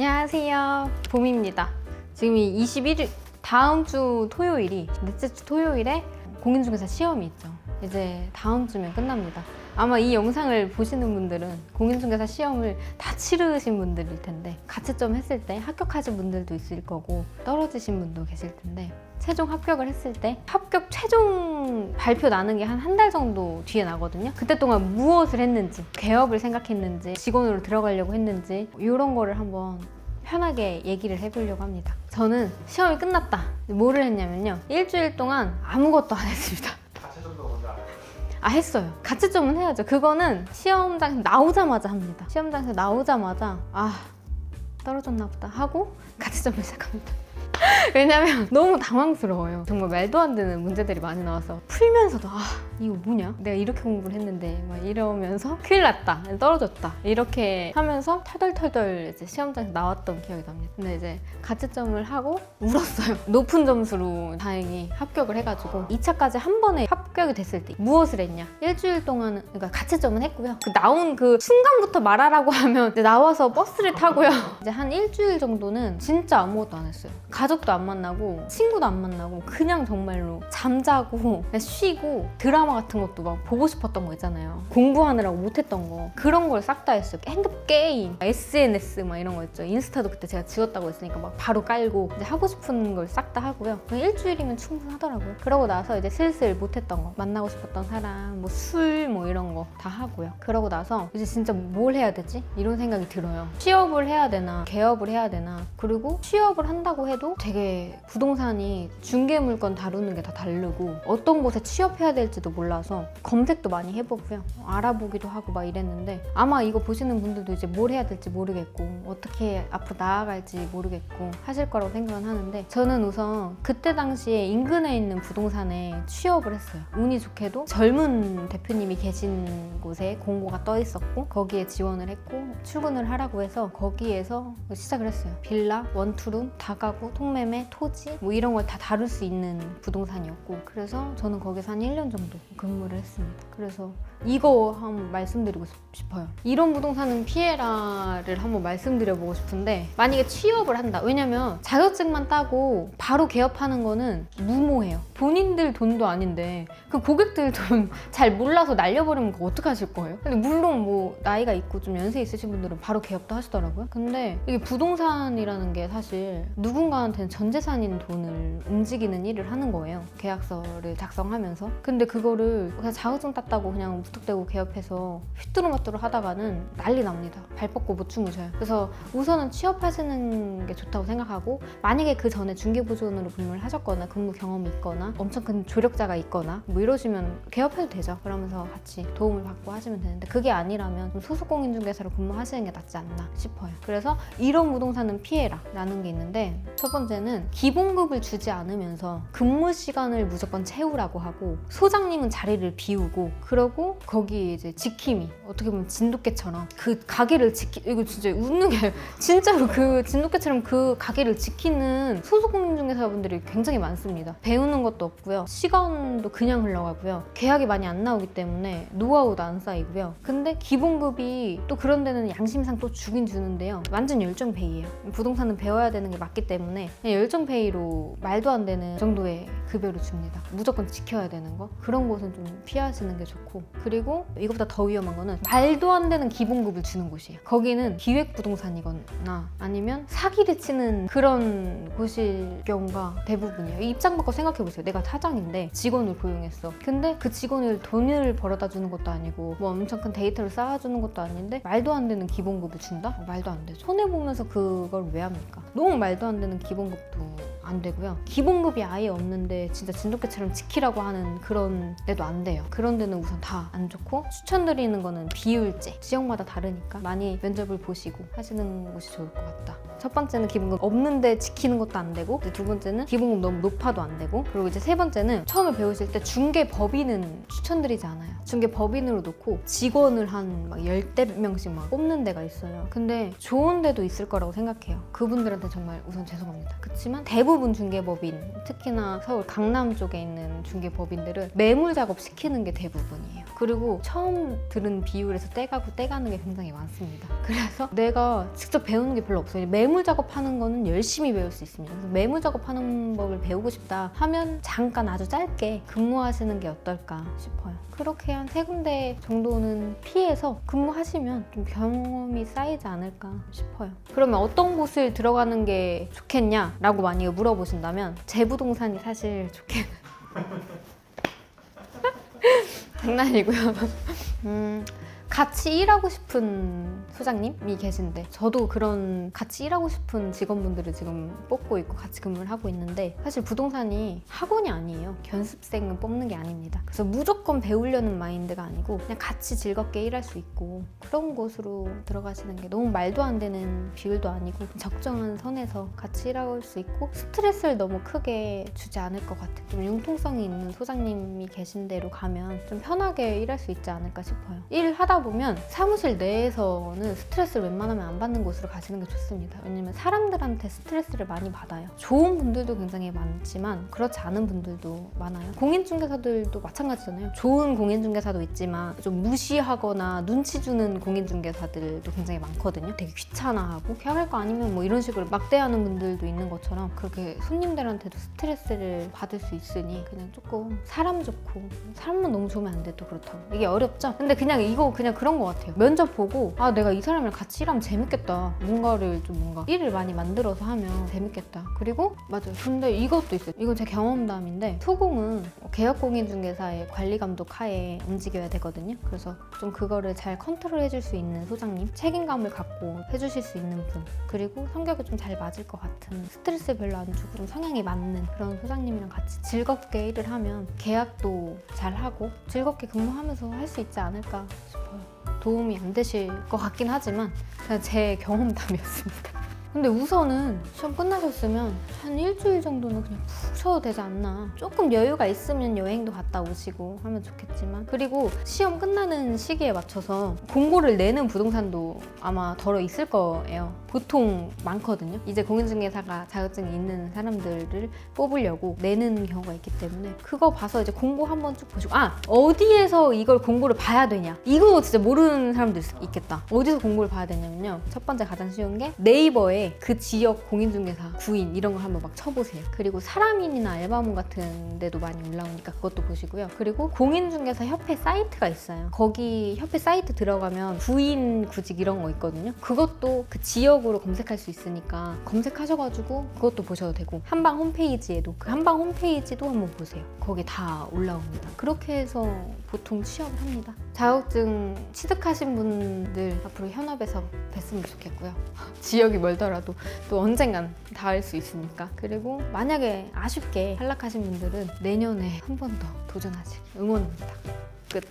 안녕하세요. 봄입니다. 지금이 21일, 다음 주 토요일이, 넷째 주 토요일에 공인중개사 시험이 있죠. 이제 다음 주면 끝납니다. 아마 이 영상을 보시는 분들은 공인중개사 시험을 다 치르신 분들일 텐데 가채점 했을 때 합격하신 분들도 있을 거고 떨어지신 분도 계실 텐데 최종 합격을 했을 때 합격 최종 발표 나는 게 한 한 달 정도 뒤에 나거든요. 그때 동안 무엇을 했는지, 개업을 생각했는지, 직원으로 들어가려고 했는지 이런 거를 한번 편하게 얘기를 해보려고 합니다. 저는 시험이 끝났다. 뭐를 했냐면요. 일주일 동안 아무것도 안 했습니다. 아 했어요. 가채점은 해야죠. 그거는 시험장 나오자마자 합니다. 시험장에서 나오자마자 아 떨어졌나 보다 하고 가채점을 시작합니다. 왜냐면 너무 당황스러워요. 정말 말도 안 되는 문제들이 많이 나와서 풀면서도 아 이거 뭐냐? 내가 이렇게 공부를 했는데 막 이러면서 큰일 났다, 떨어졌다 이렇게 하면서 털덜털덜 이제 시험장에서 나왔던 기억이 납니다. 근데 이제 가채점을 하고 울었어요. 높은 점수로 다행히 합격을 해가지고 2차까지 한 번에 합격이 됐을 때 무엇을 했냐? 일주일 동안은 그러니까 가채점은 했고요. 그 나온 그 순간부터 말하라고 하면 이제 나와서 버스를 타고요. 이제 한 일주일 정도는 진짜 아무것도 안 했어요. 가 족도 안 만나고 친구도 안 만나고 그냥 정말로 잠자고 그냥 쉬고 드라마 같은 것도 막 보고 싶었던 거 있잖아요. 공부하느라고 못했던 거 그런 걸 싹 다 했어요. 핸드 게임, SNS 막 이런 거 있죠. 인스타도 그때 제가 지웠다고 했으니까 막 바로 깔고 이제 하고 싶은 걸 싹 다 하고요. 그냥 일주일이면 충분하더라고요. 그러고 나서 이제 슬슬 못했던 거 만나고 싶었던 사람, 뭐 술뭐 이런 거 다 하고요. 그러고 나서 이제 진짜 뭘 해야 되지? 이런 생각이 들어요. 취업을 해야 되나, 개업을 해야 되나. 그리고 취업을 한다고 해도 되게 부동산이 중개 물건 다루는 게 다 다르고 어떤 곳에 취업해야 될지도 몰라서 검색도 많이 해보고요. 알아보기도 하고 막 이랬는데 아마 이거 보시는 분들도 이제 뭘 해야 될지 모르겠고 어떻게 앞으로 나아갈지 모르겠고 하실 거라고 생각은 하는데 저는 우선 그때 당시에 인근에 있는 부동산에 취업을 했어요. 운이 좋게도 젊은 대표님이 계신 곳에 공고가 떠 있었고 거기에 지원을 했고 출근을 하라고 해서 거기에서 시작을 했어요. 빌라, 원투룸, 다가구, 통 매매, 토지 뭐 이런 걸 다 다룰 수 있는 부동산이었고 그래서 저는 거기서 한 1년 정도 근무를 했습니다. 그래서 이거 한번 말씀드리고 싶어요. 이런 부동산은 피해라를 한번 말씀드려보고 싶은데 만약에 취업을 한다. 왜냐면 자격증만 따고 바로 개업하는 거는 무모해요. 본인들 돈도 아닌데 그 고객들 돈 잘 몰라서 날려버리면 그거 어떡하실 거예요? 근데 물론 뭐 나이가 있고 좀 연세 있으신 분들은 바로 개업도 하시더라고요. 근데 이게 부동산이라는 게 사실 누군가한테는 전 재산인 돈을 움직이는 일을 하는 거예요. 계약서를 작성하면서. 근데 그거를 그냥 자격증 땄다고 그냥 무턱대고 개업해서 휘뚜루마뚜루 하다가는 난리 납니다. 발 뻗고 못 주무셔요. 그래서 우선은 취업하시는 게 좋다고 생각하고 만약에 그 전에 중개보조원으로 근무를 하셨거나 근무 경험이 있거나 엄청 큰 조력자가 있거나 뭐 이러시면 개업해도 되죠. 그러면서 같이 도움을 받고 하시면 되는데 그게 아니라면 좀 소속공인중개사로 근무하시는 게 낫지 않나 싶어요. 그래서 이런 부동산은 피해라 라는 게 있는데 첫 번째는 기본급을 주지 않으면서 근무 시간을 무조건 채우라고 하고 소장님은 자리를 비우고 그러고 거기 이제 지킴이 어떻게 보면 진돗개처럼 그 가게를 지키 이거 진짜 웃는 게 진짜로 그 진돗개처럼 그 가게를 지키는 소속공인중개사분들이 굉장히 많습니다. 배우는 것도 없고요. 시간도 그냥 흘러가고요. 계약이 많이 안 나오기 때문에 노하우도 안 쌓이고요. 근데 기본급이 또 그런 데는 양심상 또 주긴 주는데요. 완전 열정페이예요. 부동산은 배워야 되는 게 맞기 때문에 열정페이로 말도 안 되는 정도의 급여를 줍니다. 무조건 지켜야 되는 거. 그런 곳은 좀 피하시는 게 좋고. 그리고 이것보다 더 위험한 거는 말도 안 되는 기본급을 주는 곳이에요. 거기는 기획 부동산이거나 아니면 사기를 치는 그런 곳일 경우가 대부분이에요. 입장 바꿔 생각해 보세요. 내가 사장인데 직원을 고용했어. 근데 그 직원을 돈을 벌어다 주는 것도 아니고 뭐 엄청 큰 데이터를 쌓아주는 것도 아닌데 말도 안 되는 기본급을 준다? 어, 말도 안 되죠. 손해 보면서 그걸 왜 합니까? 너무 말도 안 되는 기본급도 안 되고요. 기본급이 아예 없는데 진짜 진돗개처럼 지키라고 하는 그런 데도 안 돼요. 그런 데는 우선 다 안 좋고 추천드리는 거는 비율제 지역마다 다르니까 많이 면접을 보시고 하시는 곳이 좋을 것 같다. 첫 번째는 기본급 없는데 지키는 것도 안 되고 두 번째는 기본급 너무 높아도 안 되고 그리고 이제 세 번째는 처음에 배우실 때 중개 법인은 추천드리지 않아요. 중개 법인으로 놓고 직원을 한막 열대 명씩 막 뽑는 데가 있어요. 근데 좋은 데도 있을 거라고 생각해요. 그분들한테 정말 우선 죄송합니다. 그렇지만 대부분 대부분 중개법인, 특히나 서울 강남 쪽에 있는 중개법인들은 매물 작업 시키는 게 대부분이에요. 그리고 처음 들은 비율에서 떼가고 떼가는 게 굉장히 많습니다. 그래서 내가 직접 배우는 게 별로 없어요. 매물 작업하는 거는 열심히 배울 수 있습니다. 그래서 매물 작업하는 법을 배우고 싶다 하면 잠깐 아주 짧게 근무하시는 게 어떨까 싶어요. 그렇게 한 세 군데 정도는 피해서 근무하시면 좀 경험이 쌓이지 않을까 싶어요. 그러면 어떤 곳을 들어가는 게 좋겠냐라고 만약에 물어보신다면 재부동산이 사실 좋겠 장난이고요. 음, 같이 일하고 싶은 소장님이 계신데 저도 그런 같이 일하고 싶은 직원분들을 지금 뽑고 있고 같이 근무를 하고 있는데 사실 부동산이 학원이 아니에요. 견습생은 뽑는 게 아닙니다. 그래서 무조건 배우려는 마인드가 아니고 그냥 같이 즐겁게 일할 수 있고 그런 곳으로 들어가시는 게 너무 말도 안 되는 비율도 아니고 적정한 선에서 같이 일할 수 있고 스트레스를 너무 크게 주지 않을 것 같아요. 좀 융통성이 있는 소장님이 계신 데로 가면 좀 편하게 일할 수 있지 않을까 싶어요. 일하다 보면 사무실 내에서는 스트레스를 웬만하면 안 받는 곳으로 가시는 게 좋습니다. 왜냐면 사람들한테 스트레스를 많이 받아요. 좋은 분들도 굉장히 많지만 그렇지 않은 분들도 많아요. 공인중개사들도 마찬가지잖아요. 좋은 공인중개사도 있지만 좀 무시하거나 눈치 주는 공인중개사들도 굉장히 많거든요. 되게 귀찮아하고 계약할 거 아니면 뭐 이런 식으로 막대하는 분들도 있는 것처럼 그렇게 손님들한테도 스트레스를 받을 수 있으니 그냥 조금 사람 좋고 사람만 너무 좋으면 안돼또 그렇다고 이게 어렵죠. 근데 그냥 이거 그냥 그런 것 같아요. 면접 보고 아 내가 이 사람이랑 같이 일하면 재밌겠다. 뭔가를 좀 뭔가 일을 많이 만들어서 하면 재밌겠다. 그리고 맞아요. 근데 이것도 있어요. 이건 제 경험담인데 토공은 개혁공인중개사의 관리 감독 하에 움직여야 되거든요. 그래서 좀 그거를 잘 컨트롤 해줄 수 있는 소장님, 책임감을 갖고 해주실 수 있는 분, 그리고 성격이 좀 잘 맞을 것 같은 스트레스 별로 안 주고 좀 성향이 맞는 그런 소장님이랑 같이 즐겁게 일을 하면 계약도 잘 하고 즐겁게 근무하면서 할 수 있지 않을까 싶어요. 도움이 안 되실 것 같긴 하지만 그냥 제 경험담이었습니다. 근데 우선은 시험 끝나셨으면 한 일주일 정도는 그냥 푹 쉬어도 되지 않나. 조금 여유가 있으면 여행도 갔다 오시고 하면 좋겠지만. 그리고 시험 끝나는 시기에 맞춰서 공고를 내는 부동산도 아마 덜어 있을 거예요. 보통 많거든요. 이제 공인중개사가 자격증이 있는 사람들을 뽑으려고 내는 경우가 있기 때문에 그거 봐서 이제 공고 한번 쭉 보시고 아 어디에서 이걸 공고를 봐야 되냐 이거 진짜 모르는 사람도 있- 있겠다 어디서 공고를 봐야 되냐면요 첫 번째 가장 쉬운 게 네이버에 그 지역 공인중개사 구인 이런 걸 한번 막 쳐보세요. 그리고 사람인이나 알바몬 같은 데도 많이 올라오니까 그것도 보시고요. 그리고 공인중개사 협회 사이트가 있어요. 거기 협회 사이트 들어가면 구인 구직 이런 거 있거든요. 그것도 그 지역으로 검색할 수 있으니까 검색하셔가지고 그것도 보셔도 되고 한방 홈페이지에도 그 한방 홈페이지도 한번 보세요. 거기 다 올라옵니다. 그렇게 해서 보통 취업을 합니다. 자격증 취득하신 분들 앞으로 현업에서 뵀으면 좋겠고요. 지역이 멀 더라도 또 언젠간 닿을 수 있으니까. 그리고 만약에 아쉽게 탈락하신 분들은 내년에 한 번 더 도전하시길 응원합니다. 끝